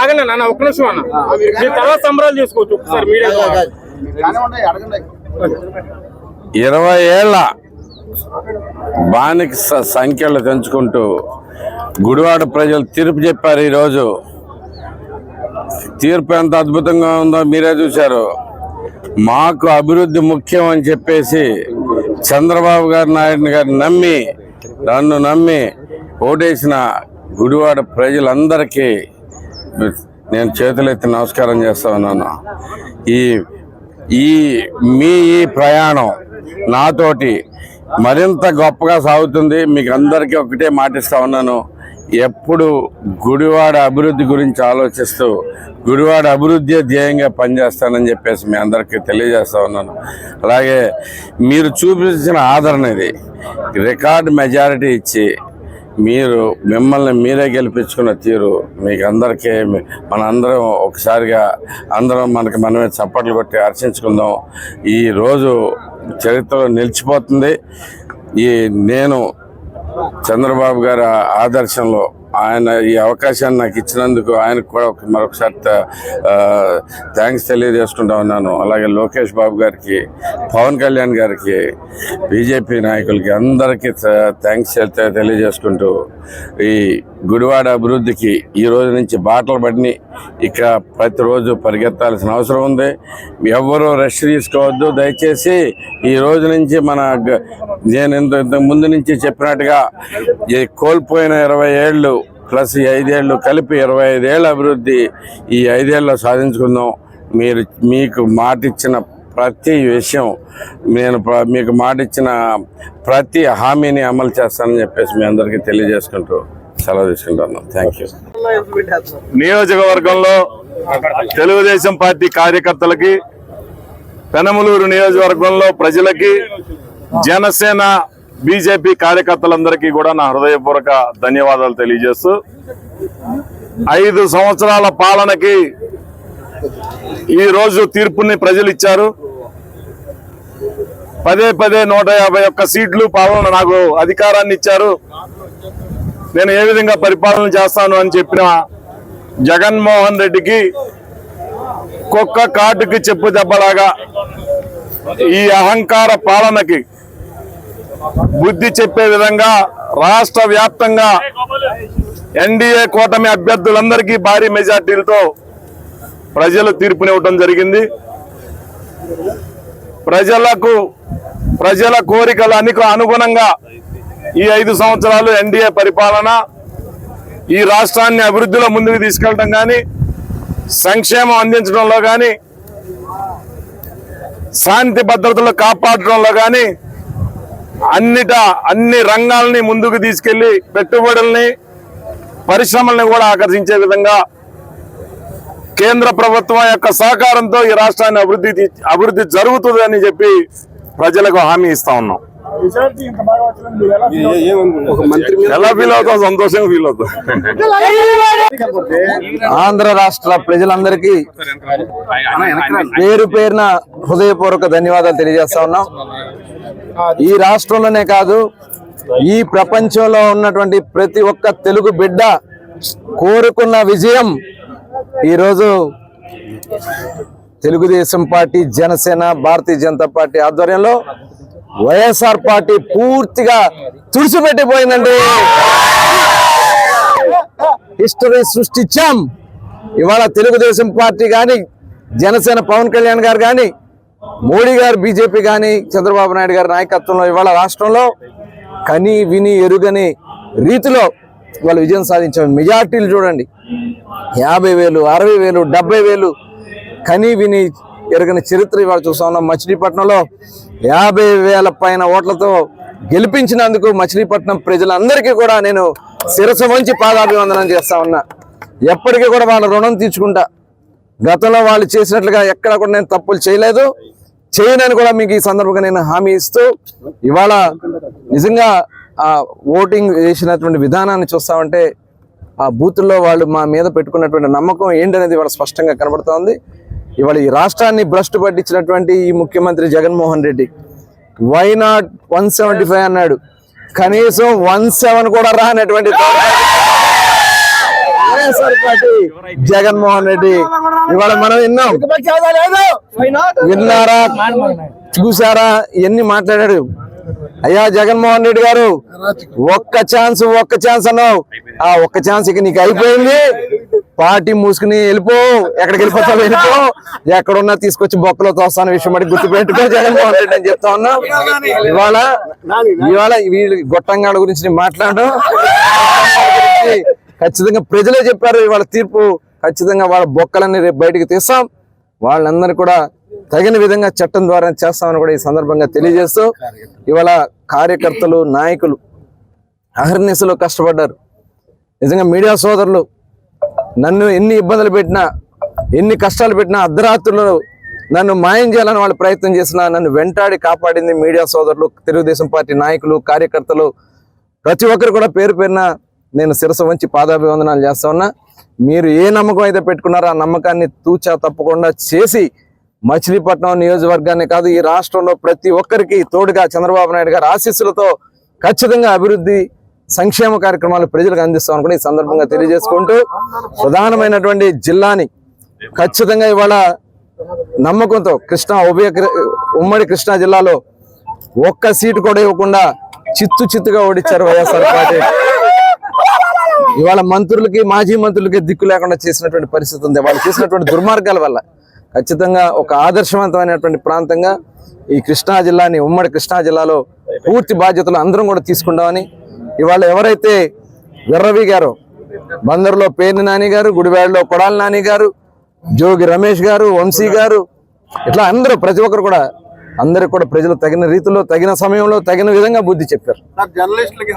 ఆగండి నాన్న ఒక్క నిమిషం అన్న. మీరు తర్వాత సంబరాలు చేసుకోవచ్చు ఒకసారి మీడియా. ఇరవై ఏళ్ళ బానిక సంఖ్యలు పెంచుకుంటూ గుడివాడ ప్రజలు తీర్పు చెప్పారు ఈరోజు. తీర్పు ఎంత అద్భుతంగా ఉందో మీరే చూశారు. మాకు అభివృద్ధి ముఖ్యం అని చెప్పేసి చంద్రబాబు గారి నాయుడు గారిని నమ్మి నన్ను నమ్మి ఓటేసిన గుడివాడ ప్రజలందరికీ నేను చేతులెత్తి నమస్కారం చేస్తా ఉన్నాను. ఈ ఈ మీ ఈ ప్రయాణం నాతోటి మరింత గొప్పగా సాగుతుంది. మీకు అందరికీ ఒకటే మాటిస్తా ఉన్నాను. ఎప్పుడు గుడివాడ అభివృద్ధి గురించి ఆలోచిస్తూ గుడివాడ అభివృద్ధి ధ్యేయంగా పనిచేస్తానని చెప్పేసి మీ అందరికీ తెలియజేస్తా ఉన్నాను. అలాగే మీరు చూపించిన ఆదరణ ఇది. రికార్డ్ మెజారిటీ ఇచ్చి మీరు మిమ్మల్ని మీరే గెలిపించుకున్న తీరు మీకు అందరికీ మనందరం మన అందరం ఒకసారిగా అందరం మనకి మనమే చప్పట్లు కొట్టి హర్షించుకుందాం ఈ రోజు చరిత్రలో నిలిచిపోతుంది. ఈ నేను చంద్రబాబు గారి ఆదర్శంలో ఆయన ఈ అవకాశాన్ని నాకు ఇచ్చినందుకు ఆయనకు కూడా మరొకసారి థ్యాంక్స్ తెలియజేసుకుంటా ఉన్నాను. అలాగే లోకేష్ బాబు గారికి పవన్ కళ్యాణ్ గారికి బీజేపీ నాయకులకి అందరికీ థ్యాంక్స్ తెలియజేసుకుంటూ ఈ గుడివాడ అభివృద్ధికి ఈ రోజు నుంచి బాటలు పడిని ఇక ప్రతిరోజు పరిగెత్తాల్సిన అవసరం ఉంది. ఎవ్వరూ రెస్ట్ తీసుకోవద్దు. దయచేసి ఈ రోజు నుంచి మన నేను ఇంత ఇంతకు ముందు నుంచి చెప్పినట్టుగా ఈ కోల్పోయిన ఇరవై ఏళ్ళు ప్లస్ ఈ ఐదేళ్ళు కలిపి ఇరవై ఐదేళ్ళ అభివృద్ధి ఈ ఐదేళ్ళు సాధించుకుందాం. మీరు మీకు మాట ఇచ్చిన ప్రతి విషయం నేను మీకు మాట ఇచ్చిన ప్రతి హామీని అమలు చేస్తానని చెప్పేసి మీ అందరికీ తెలియజేసుకుంటూ సెలవు తీసుకుంటున్నాం. థ్యాంక్ యూ నియోజకవర్గంలో తెలుగుదేశం పార్టీ కార్యకర్తలకి పెనమలూరు నియోజకవర్గంలో ప్రజలకి జనసేన బీజేపీ కార్యకర్తలందరికీ కూడా నా హృదయపూర్వక ధన్యవాదాలు తెలియజేస్తూ ఐదు సంవత్సరాల పాలనకి ఈ రోజు తీర్పుని ప్రజలు ఇచ్చారు. పదే పదే నూట యాభై ఒక్క సీట్లు పాలన నాకు అధికారాన్ని ఇచ్చారు. నేను ఏ విధంగా పరిపాలన చేస్తాను అని చెప్పిన జగన్మోహన్ రెడ్డికి కుక్క కాటుకి చెప్పు దెబ్బలాగా ఈ అహంకార పాలనకి బుద్ధి చెప్పే విధంగా రాష్ట్ర వ్యాప్తంగా ఎన్డీఏ కూటమి అభ్యర్థులందరికీ భారీ మెజార్టీలతో ప్రజలు తీర్పునివ్వటం జరిగింది. ప్రజలకు ప్రజల కోరికలు కోరికలకు అనుగుణంగా ఈ ఐదు సంవత్సరాలు ఎన్డీఏ పరిపాలన ఈ రాష్ట్రాన్ని అభివృద్ధిలో ముందుకు తీసుకెళ్ళడం కానీ సంక్షేమం అందించడంలో కానీ శాంతి భద్రతలు కాపాడడంలో కానీ అన్నిట అన్ని రంగాల్ని ముందుకు తీసుకెళ్ళి పెట్టుబడుల్ని పరిశ్రమల్ని కూడా ఆకర్షించే విధంగా కేంద్ర ప్రభుత్వం యొక్క సహకారంతో ఈ రాష్ట్రాన్ని అభివృద్ధి అభివృద్ధి జరుగుతుందని చెప్పి ప్రజలకు హామీ ఇస్తా ఉన్నాం. ఎలా ఫీల్ అవుతాం సంతోషంగా ఫీల్ అవుతాం ఆంధ్ర రాష్ట్ర ప్రజలందరికీ పేరు పేరున హృదయపూర్వక ధన్యవాదాలు తెలియజేస్తా ఉన్నాం. ఈ రాష్ట్రంలోనే కాదు ఈ ప్రపంచంలో ఉన్నటువంటి ప్రతి ఒక్క తెలుగు బిడ్డ కోరుకున్న విజయం ఈరోజు తెలుగుదేశం పార్టీ జనసేన భారతీయ జనతా పార్టీ ఆధ్వర్యంలో వైఎస్ఆర్ పార్టీ పూర్తిగా తుడిచిపెట్టిపోయిందండి. హిస్టరీ సృష్టించాం. ఇవాళ తెలుగుదేశం పార్టీ కానీ జనసేన పవన్ కళ్యాణ్ గారు కానీ మోడీ గారు బీజేపీ కానీ చంద్రబాబు నాయుడు గారి నాయకత్వంలో ఇవాళ రాష్ట్రంలో కని విని ఎరుగని రీతిలో వాళ్ళు విజయం సాధించారు మెజార్టీలు చూడండి. యాభై వేలు అరవై వేలు డెబ్బై వేలు కని విని ఎరగని చరిత్ర ఇవాళ చూస్తా ఉన్నాం. మచిలీపట్నంలో యాభై వేల పైన ఓట్లతో గెలిపించినందుకు మచిలీపట్నం ప్రజలందరికీ కూడా నేను శిరస వంచి పాదాభివందనం చేస్తా ఉన్నా. ఎప్పటికీ కూడా వాళ్ళ రుణం తీర్చుకుంటా. గతంలో వాళ్ళు చేసినట్లుగా ఎక్కడ కూడా నేను తప్పులు చేయలేదు. చేయనని కూడా మీకు ఈ సందర్భంగా నేను హామీ ఇస్తూ ఇవాళ నిజంగా ఆ ఓటింగ్ చేసినటువంటి విధానాన్ని చూస్తామంటే ఆ బూత్లో వాళ్ళు మా మీద పెట్టుకున్నటువంటి నమ్మకం ఏంటనేది ఇవాళ స్పష్టంగా కనబడుతోంది. ఇవాళ ఈ రాష్ట్రాన్ని భ్రష్టు పట్టించినటువంటి ఈ ముఖ్యమంత్రి Jaganmohan Reddy why not one seventy five అన్నాడు. కనీసం వన్ సెవెన్ కూడా రానటువంటి జగన్మోహన్ రెడ్డి. ఇవాళ మనం విన్నాం. విన్నారా? చూసారా ఎన్ని మాట్లాడాడు. అయ్యా జగన్మోహన్ రెడ్డి గారు ఒక్క ఛాన్స్ ఒక్క ఛాన్స్ అన్నావు. ఆ ఒక్క ఛాన్స్ ఇక నీకు అయిపోయింది. పార్టీ మూసుకుని వెళ్ళిపో ఎక్కడికి వెళ్ళిపోతావు వెళ్ళిపో. ఎక్కడున్నా తీసుకొచ్చి బొక్కలో తోస్తాను విషయం మరి గుర్తుపెట్టుకో జగన్మోహన్ రెడ్డి అని చెప్తా ఉన్నా. ఇవాళ ఇవాళ వీళ్ళు గొట్టంగాళ్ళ గురించి నేను మాట్లాడడం ఖచ్చితంగా ప్రజలే చెప్పారు ఇవాళ తీర్పు. ఖచ్చితంగా వాళ్ళ బొక్కలన్నీ రేపు బయటకు తీస్తాం. వాళ్ళందరూ కూడా తగిన విధంగా చట్టం ద్వారా చేస్తామని కూడా ఈ సందర్భంగా తెలియజేస్తూ ఇవాళ కార్యకర్తలు నాయకులు అహర్నిశలో కష్టపడ్డారు. నిజంగా మీడియా సోదరులు నన్ను ఎన్ని ఇబ్బందులు పెట్టినా ఎన్ని కష్టాలు పెట్టినా అర్ధరాత్రులు నన్ను మాయం చేయాలని వాళ్ళు ప్రయత్నం చేసినా నన్ను వెంటాడి కాపాడింది మీడియా సోదరులు తెలుగుదేశం పార్టీ నాయకులు కార్యకర్తలు. ప్రతి ఒక్కరు కూడా పేరు పేరున నేను శిరస వంచి పాదాభివందనాలు చేస్తా ఉన్నా. మీరు ఏ నమ్మకం అయితే పెట్టుకున్నారో ఆ నమ్మకాన్ని తూచా తప్పకుండా చేసి మచిలీపట్నం నియోజకవర్గాన్ని కాదు ఈ రాష్ట్రంలో ప్రతి ఒక్కరికి తోడుగా చంద్రబాబు నాయుడు గారి ఆశీస్సులతో ఖచ్చితంగా అభివృద్ధి సంక్షేమ కార్యక్రమాలు ప్రజలకు అందిస్తామని కూడా ఈ సందర్భంగా తెలియజేసుకుంటూ ప్రధానమైనటువంటి జిల్లాని ఖచ్చితంగా ఇవాళ నమ్మకంతో కృష్ణా ఉభయ ఉమ్మడి కృష్ణా జిల్లాలో ఒక్క సీటు కూడా ఇవ్వకుండా చిత్తు చిత్తుగా ఓడించారు వైఎస్ఆర్ పార్టీ. ఇవాళ మంత్రులకి మాజీ మంత్రులకి దిక్కు లేకుండా చేసినటువంటి పరిస్థితి ఉంది. వాళ్ళు చేసినటువంటి దుర్మార్గాల వల్ల ఖచ్చితంగా ఒక ఆదర్శవంతమైనటువంటి ప్రాంతంగా ఈ కృష్ణా జిల్లాని ఉమ్మడి కృష్ణా జిల్లాలో పూర్తి బాధ్యతలు అందరం కూడా తీసుకుంటామని ఇవాళ ఎవరైతే విర్రవి గారు బందరులో పేర్ని నాని గారు గుడివాడలో కొడాల నాని గారు జోగి రమేష్ గారు వంశీ గారు ఇట్లా అందరూ ప్రతి ఒక్కరు కూడా అందరికి కూడా ప్రజలు తగిన రీతిలో తగిన సమయంలో తగిన విధంగా బుద్ధి చెప్పారు. జర్నలిస్టులకి